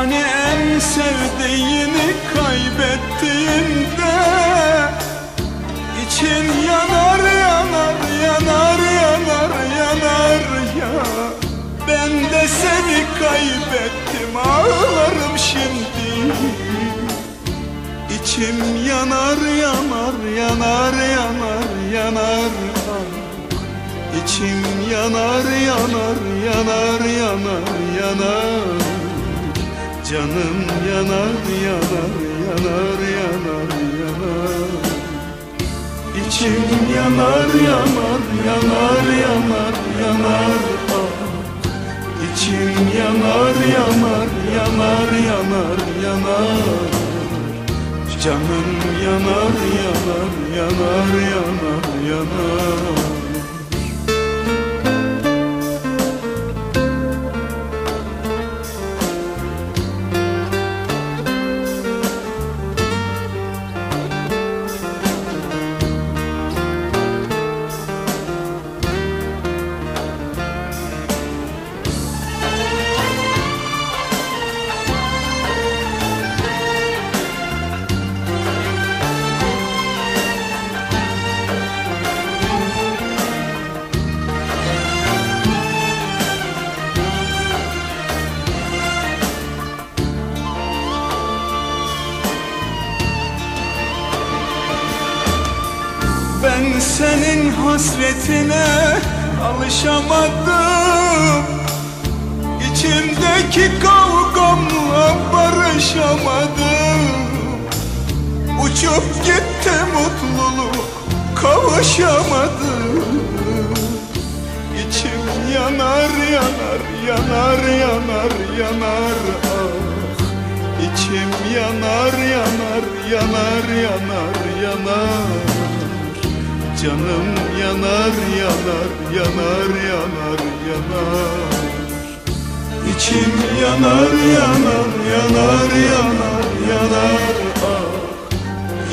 Hani en sevdiğini kaybettiğinde için yanar yanar yanar yanar yanar ya. Ben de seni kaybettim ağlarım şimdi. İçim yanar yanar yanar yanar yanar. İçim yanar yanar yanar yanar yanar Canım yanar yanar yanar yanar yanar İçim yanar yanar yanar yanar yanar ah. İçim yanar yanar yanar yanar yanar Canım yanar yanar yanar yanar yanar Senin hasretine alışamadım. İçimdeki kavgamla barışamadım. Uçup gitti mutluluk kavuşamadım. İçim yanar yanar yanar yanar yanar. Ah İçim yanar yanar yanar yanar yanar Canım yanar yanar yanar yanar yanar İçim yanar yanar yanar yanar yanar ah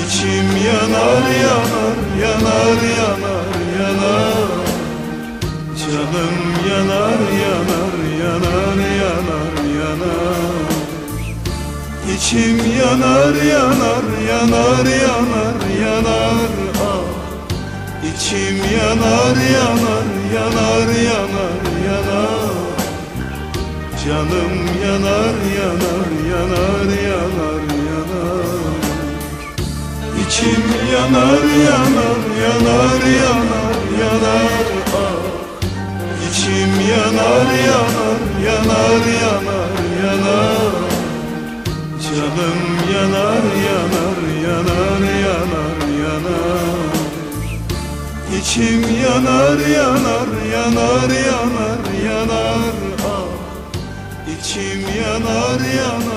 İçim yanar yanar yanar yanar yanar Canım yanar yanar yanar yanar yanar İçim yanar yanar yanar yanar yanar ah İçim yanar yanar yanar yanar yanar Canım yanar yanar yanar yanar yanar İçim yanar yanar yanar yanar yanar ah yanar yanar yanar yanar yanar Canım yanar yanar İçim yanar yanar yanar yanar yanar. Ah İçim yanar yanar.